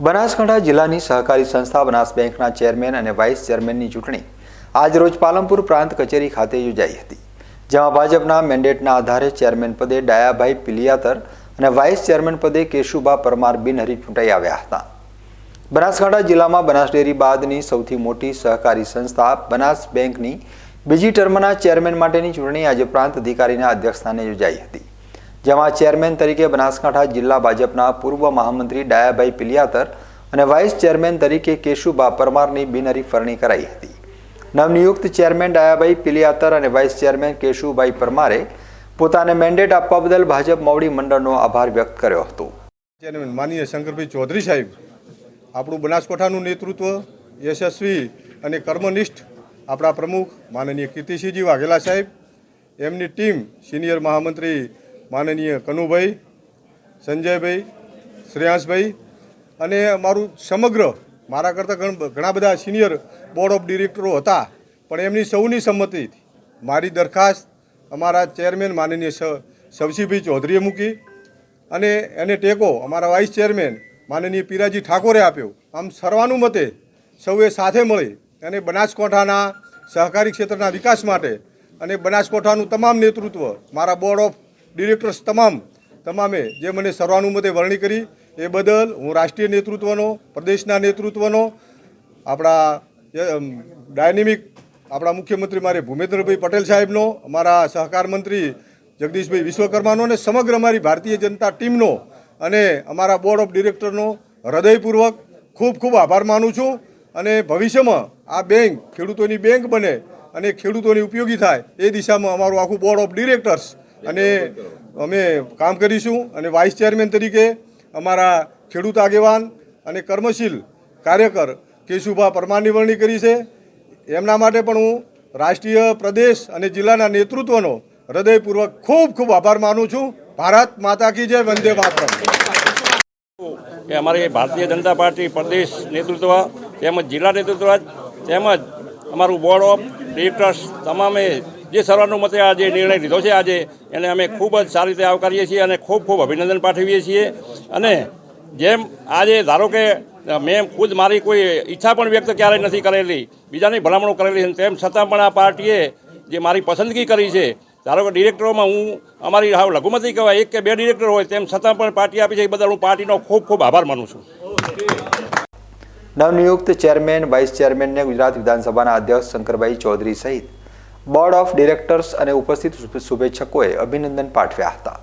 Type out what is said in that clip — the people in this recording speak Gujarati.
બનાસકાંઠા જિલ્લાની સહકારી સંસ્થા બનાસ બેંકના ચેરમેન અને વાઇસ ચેરમેનની ચૂંટણી આજરોજ પાલનપુર પ્રાંત કચેરી ખાતે યોજાઈ હતી, જેમાં ભાજપના મેન્ડેટના આધારે ચેરમેન પદે ડાયાભાઈ પિલિયાતર અને વાઇસ ચેરમેન પદે કેશુબા પરમાર બિનહરીફ ચૂંટાઈ આવ્યા હતા. બનાસકાંઠા જિલ્લામાં બનાસ ડેરી બાદની સૌથી મોટી સહકારી સંસ્થા બનાસ બેંકની બીજી ટર્મના ચેરમેન માટેની ચૂંટણી આજે પ્રાંત અધિકારીના અધ્યક્ષસ્થાને યોજાઈ હતી. જેમાં ચેરમેન તરીકે બનાસકાંઠા જિલ્લા ભાજપના પૂર્વ મહામંત્રી ડાયાભાઈ પિલિયાતર અને વાઇસ ચેરમેન તરીકે કેશુબા પરમારની બિનહરીફ ફરણી કરાઈ હતી. નવનિયુક્ત ચેરમેન ડાયાભાઈ પિલિયાતર અને વાઇસ ચેરમેન કેશુભાઈ પરમારે પોતાને મેન્ડેટ આપવા બદલ ભાજપ મોવડી મંડળનો આભાર વ્યક્ત કર્યો હતો. ચેરમેન માનીય શંકરભાઈ ચૌધરી સાહેબ, આપણું બનાસકાંઠાનું નેતૃત્વ યશસ્વી અને કર્મનિષ્ઠ આપણા પ્રમુખ માનનીય કીર્તિસિંહજી વાઘેલા સાહેબ, એમની ટીમ સિનિયર મહામંત્રી માનનીય કનુભાઈ, સંજયભાઈ, શ્રેયાંશભાઈ અને મારું સમગ્ર, મારા કરતાં ઘણ- બધા સિનિયર બોર્ડ ઓફ ડિરેક્ટરો હતા, પણ એમની સૌની સંમતિથી મારી દરખાસ્ત અમારા ચેરમેન માનનીય સવસીભાઈ ચૌધરીએ મૂકી અને એને ટેકો અમારા વાઇસ ચેરમેન માનનીય પીરાજી ઠાકોરે આપ્યો. આમ સર્વાનુમતે સૌએ સાથે મળી અને બનાસકાંઠાના સહકારી ક્ષેત્રના વિકાસ માટે અને બનાસકાંઠાનું તમામ નેતૃત્વ મારા બોર્ડ ઓફ ડિરેક્ટર્સ તમામ, તમામે જે મને સર્વાનુમતે વરણી કરી, એ બદલ હું રાષ્ટ્રીય નેતૃત્વનો, પ્રદેશના નેતૃત્વનો, આપણા ડાયનેમિક આપણા મુખ્યમંત્રી મારે ભૂપેન્દ્રભાઈ પટેલ સાહેબનો, અમારા સહકાર મંત્રી જગદીશભાઈ વિશ્વકર્માનો અને સમગ્ર અમારી ભારતીય જનતા ટીમનો અને અમારા બોર્ડ ઓફ ડિરેક્ટરનો હૃદયપૂર્વક ખૂબ ખૂબ આભાર માનું છું અને ભવિષ્યમાં આ બેંક ખેડૂતોની બેંક બને અને ખેડૂતોની ઉપયોગી થાય એ દિશામાં અમારું આખું બોર્ડ ઓફ ડિરેક્ટર્સ અને અમે કામ કરીશું અને વાઇસ ચેરમેન તરીકે અમારા ખેડૂત આગેવાન અને કર્મશીલ કાર્યકર કેશુભા પરમારની વરણી કરી છે. એમના માટે પણ હું રાષ્ટ્રીય પ્રદેશ અને જિલ્લાના નેતૃત્વનો હૃદયપૂર્વક ખૂબ ખૂબ આભાર માનું છું. ભારત માતા કી જય, વંદે માતરમ. કે અમારી ભારતીય જનતા પાર્ટી પ્રદેશ નેતૃત્વ તેમજ જિલ્લા નેતૃત્વ તેમજ અમારું બોર્ડ ઓફ ડિરેક્ટર્સ તમામે જે સર્વાનુમતે આ જે નિર્ણય લીધો છે આજે, એને અમે ખૂબ જ સારી રીતે આવકારીએ છીએ અને ખૂબ ખૂબ અભિનંદન પાઠવીએ છીએ. અને જેમ આજે ધારો કે, મેં ખુદ મારી કોઈ ઈચ્છા પણ વ્યક્ત ક્યારેય નથી કરેલી, બીજાની ભલામણો કરેલી છે, તેમ છતાં પણ આ પાર્ટીએ જે મારી પસંદગી કરી છે, ધારો કે ડિરેક્ટરોમાં હું અમારી હાવ લઘુમતી કહેવાય, એક કે બે ડિરેક્ટર હોય, તેમ છતાં પણ પાર્ટી આપી છે, એ બદલ હું પાર્ટીનો ખૂબ ખૂબ આભાર માનું છું. નવનિયુક્ત ચેરમેન, વાઇસ ચેરમેનને ગુજરાત વિધાનસભાના અધ્યક્ષ શંકરભાઈ ચૌધરી સહિત બોર્ડ ઓફ ડિરેક્ટર્સ અને ઉપસ્થિત શુભેચ્છકોએ અભિનંદન પાઠવ્યા હતા.